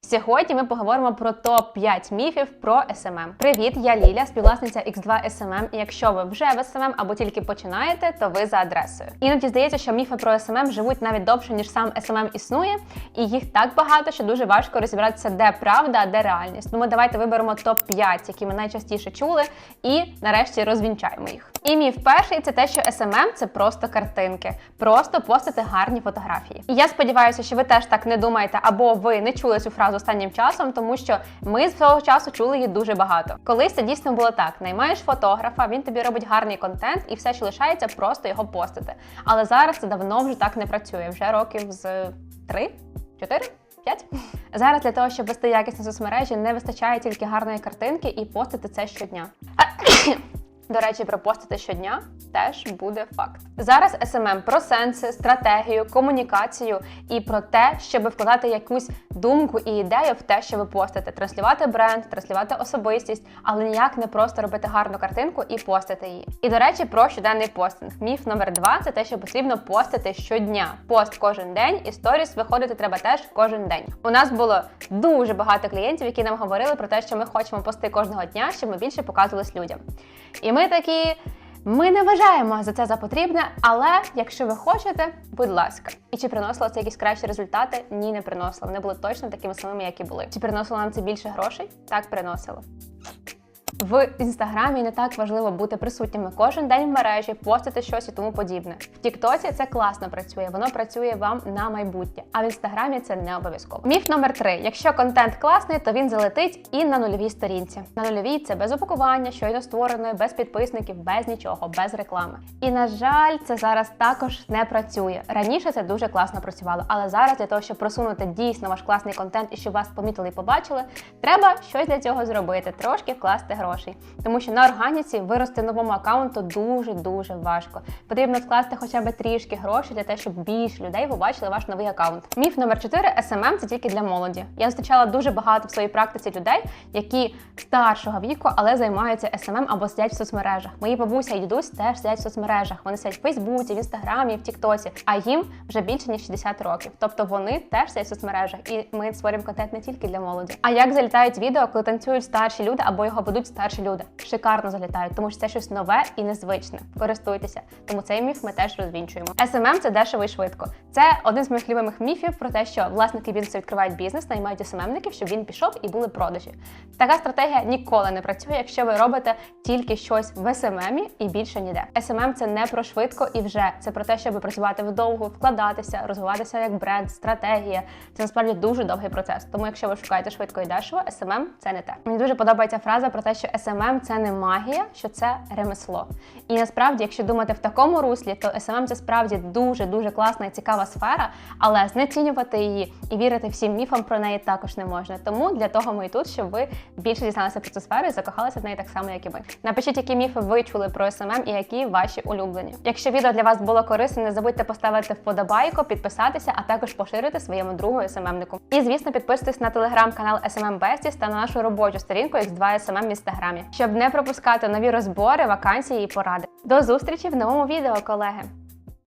Сьогодні ми поговоримо про топ 5 міфів про SMM. Привіт, я Ліля, співвласниця X2 SMM. І якщо ви вже в SMM або тільки починаєте, то ви за адресою. Іноді здається, що міфи про SMM живуть навіть довше, ніж сам SMM існує, і їх так багато, що дуже важко розібратися, де правда, а де реальність. Тому давайте виберемо топ 5 які ми найчастіше чули, і нарешті розвінчаємо їх. І міф перший це те, що SMM – це просто картинки, просто постити гарні фотографії. І я сподіваюся, що ви теж так не думаєте, або ви не чули цю фразу останнім часом, тому що ми з того часу чули її дуже багато. Колись це дійсно було так: наймаєш фотографа, він тобі робить гарний контент, і все, що лишається, просто його постити. Але зараз це давно вже так не працює. Вже років з три, чотири. П'ять зараз для того, щоб вести якісні соцмережі, не вистачає тільки гарної картинки і постити це щодня. До речі, про постити щодня теж буде факт. Зараз SMM про сенси, стратегію, комунікацію і про те, щоб вкладати якусь думку і ідею в те, що ви постите, транслювати бренд, транслювати особистість, але ніяк не просто робити гарну картинку і постити її. І до речі, про щоденний постинг. Міф номер два це те, що потрібно постити щодня. Пост кожен день, і сторіс виходити треба теж кожен день. У нас було дуже багато клієнтів, які нам говорили про те, що ми хочемо пости кожного дня, щоб ми більше показувались людям. І ми такі. Ми не вважаємо за це за потрібне, але якщо ви хочете, будь ласка. І чи приносило це якісь кращі результати? Ні, не приносило. Вони були точно такими самими, як і були. Чи приносило нам це більше грошей? Так, приносило. В інстаграмі не так важливо бути присутніми кожен день в мережі, постити щось і тому подібне. В Тіктоці це класно працює, воно працює вам на майбутнє, а в інстаграмі це не обов'язково. Міф номер три: якщо контент класний, то він залетить і на нульовій сторінці. На нульовій це без упакування, щойно створеної, без підписників, без нічого, без реклами. І на жаль, це зараз також не працює. Раніше це дуже класно працювало, але зараз для того, щоб просунути дійсно ваш класний контент і щоб вас помітили і побачили, треба щось для цього зробити, трошки вкласти грошей. Тому що на органіці вирости новому аккаунту дуже дуже важко. Потрібно вкласти хоча б трішки грошей для того, щоб більше людей побачили ваш новий аккаунт. Міф номер 4 SMM – це тільки для молоді. Я зустрічала дуже багато в своїй практиці людей, які старшого віку, але займаються SMM або сидять в соцмережах. Мої бабуся і дідусь теж сидять в соцмережах. Вони сидять в Фейсбуці, в інстаграмі, в Тіктосі, а їм вже більше ніж 60 років. Тобто вони теж сидять в соцмережах, і ми створюємо контент не тільки для молоді. А як залітають відео, коли танцюють старші люди або його ведуть старші люди? Шикарно залітають, тому що це щось нове і незвичне. Користуйтеся. Тому цей міф ми теж розвінчуємо. SMM – це дешево і швидко. Це один з моїх любимих міфів про те, що власники бізнесу відкривають бізнес, наймають SMM-ників, щоб він пішов і були продажі. Така стратегія ніколи не працює, якщо ви робите тільки щось в SMM і більше ніде. SMM – це не про швидко і вже це про те, щоб працювати вдовго, вкладатися, розвиватися як бренд, стратегія. Це насправді дуже довгий процес. Тому, якщо ви шукаєте швидко і дешево, SMM – це не те. Мені дуже подобається фраза про те, що SMM – це не магія, що це ремесло. І насправді, якщо думати в такому руслі, то SMM – це справді дуже дуже класна і цікава сфера, але знецінювати її і вірити всім міфам про неї також не можна. Тому для того ми і тут, щоб ви більше дізналися про цю сферу і закохалися в неї так само, як і ми. Напишіть, які міфи ви чули про SMM і які ваші улюблені. Якщо відео для вас було корисне, не забудьте поставити вподобайку, підписатися, а також поширити своєму другу SMM-нику. І звісно, підписуйтесь на телеграм-канал SMM Besties та на нашу робочу сторінку X2 SMM в інстаграмі, щоб не пропускати нові розбори, вакансії і поради. До зустрічі в новому відео, колеги!